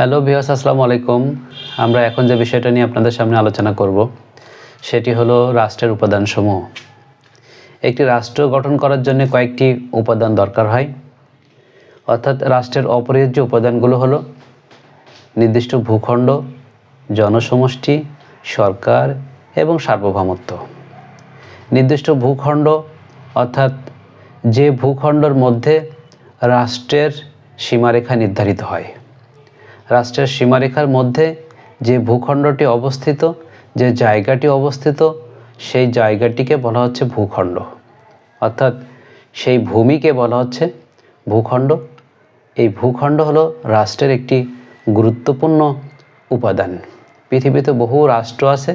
Hello ভিওস আসসালামু আলাইকুম। আমরা এখন যে বিষয়টা নিয়ে আপনাদের সামনে আলোচনা করব, সেটি হলো রাষ্ট্রের উপাদানসমূহ। একটি রাষ্ট্র গঠন করার জন্য কয়েকটি উপাদান দরকার হয়। অর্থাৎ রাষ্ট্রের অপরিহার্য উপাদানগুলো হলো নির্দিষ্ট ভূখণ্ড, জনসমষ্টি, সরকার এবং সার্বভৌমত্ব। নির্দিষ্ট ভূখণ্ড, অর্থাৎ যে ভূখণ্ডর মধ্যে রাষ্ট্রের সীমারেখা নির্ধারিত হয়। রাষ্ট্রের সীমারেখার মধ্যে যে ভূখণ্ডটি অবস্থিত, যে জায়গাটি অবস্থিত, সেই জায়গাটিকে বলা হচ্ছে ভূখণ্ড। অর্থাৎ সেই ভূমিকে বলা হচ্ছে ভূখণ্ড। এই ভূখণ্ড হলো রাষ্ট্রের একটি গুরুত্বপূর্ণ উপাদান। পৃথিবীতে বহু রাষ্ট্র আছে,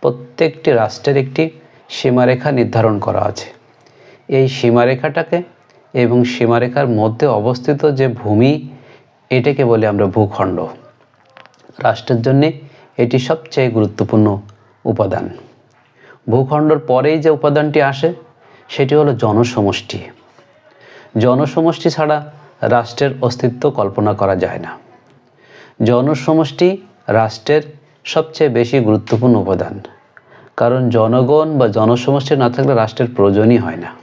প্রত্যেকটি রাষ্ট্রের একটি সীমারেখা নির্ধারণ করা আছে। এই সীমারেখাটাকে এবং সীমারেখার মধ্যে অবস্থিত যে ভূমি এটাকে বলি আমরা ভূখণ্ড। রাষ্ট্রের জন্যে এটি সবচেয়ে গুরুত্বপূর্ণ উপাদান। ভূখণ্ডর পরেই যে উপাদানটি আসে, সেটি হলো জনসমষ্টি। জনসমষ্টি ছাড়া রাষ্ট্রের অস্তিত্ব কল্পনা করা যায় না। জনসমষ্টি রাষ্ট্রের সবচেয়ে বেশি গুরুত্বপূর্ণ উপাদান। কারণ জনগণ বা জনসমষ্টি না থাকলে রাষ্ট্রের প্রয়োজনই হয় না।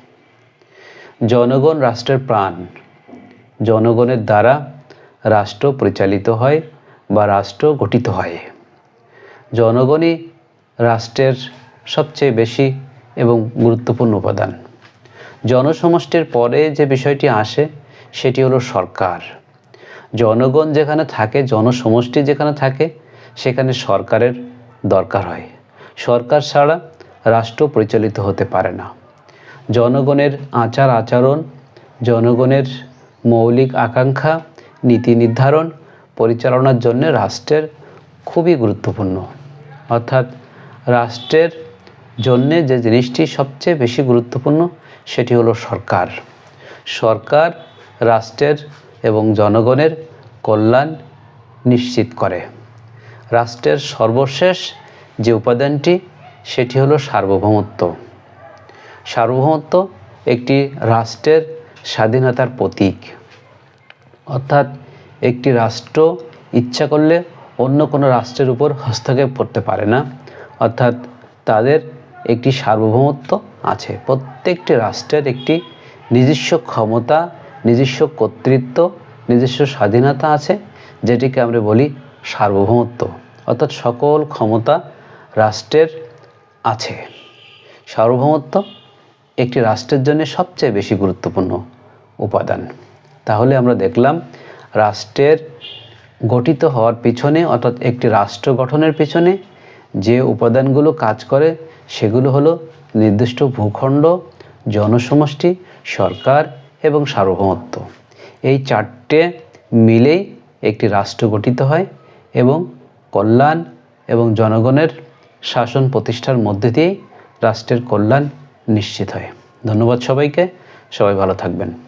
জনগণ রাষ্ট্রের প্রাণ। জনগণের দ্বারা রাষ্ট্র পরিচালিত হয় বা রাষ্ট্র গঠিত হয়। জনগণই রাষ্ট্রের সবচেয়ে বেশি এবং গুরুত্বপূর্ণ উপাদান। জনসমষ্টির পরে যে বিষয়টি আসে, সেটি হলো সরকার। জনগণ যেখানে থাকে, জনসমষ্টি যেখানে থাকে, সেখানে সরকারের দরকার হয়। সরকার ছাড়া রাষ্ট্র পরিচালিত হতে পারে না। জনগণের আচার আচরণ, জনগণের মৌলিক আকাঙ্ক্ষা নীতি নির্ধারণ, পরিচালনার জন্য রাষ্ট্রের খুবই গুরুত্বপূর্ণ। অর্থাৎ রাষ্ট্রের জন্যে যে জিনিসটি সবচেয়ে বেশি গুরুত্বপূর্ণ সেটি হলো সরকার। সরকার রাষ্ট্রের এবং জনগণের কল্যাণ নিশ্চিত করে। রাষ্ট্রের সর্বশেষ যে উপাদানটি, সেটি হলো সার্বভৌমত্ব। সার্বভৌমত্ব একটি রাষ্ট্রের স্বাধীনতার প্রতীক। অর্থাৎ একটি রাষ্ট্র ইচ্ছা করলে অন্য কোনো রাষ্ট্রের উপর হস্তক্ষেপ করতে পারে না। অর্থাৎ তাদের একটি সার্বভৌমত্ব আছে। প্রত্যেকটি রাষ্ট্রের একটি নিজস্ব ক্ষমতা, নিজস্ব কর্তৃত্ব, নিজস্ব স্বাধীনতা আছে, যেটিকে আমরা বলি সার্বভৌমত্ব। অর্থাৎ সকল ক্ষমতা রাষ্ট্রের আছে। সার্বভৌমত্ব একটি রাষ্ট্রের জন্য সবচেয়ে বেশি গুরুত্বপূর্ণ উপাদান। তাহলে আমরা দেখলাম রাষ্ট্রের গঠিত হওয়ার পিছনে অর্থাৎ একটি রাষ্ট্র গঠনের পিছনে যে উপাদানগুলো কাজ করে সেগুলো হলো নির্দিষ্ট ভূখণ্ড, জনসমষ্টি, সরকার এবং সার্বভৌমত্ব। এই চারটে মিলেই একটি রাষ্ট্র গঠিত হয় এবং কল্যাণ এবং জনগণের শাসন প্রতিষ্ঠার মধ্যে দিয়েই রাষ্ট্রের কল্যাণ নিশ্চিত হয়। ধন্যবাদ সবাইকে। সবাই ভালো থাকবেন।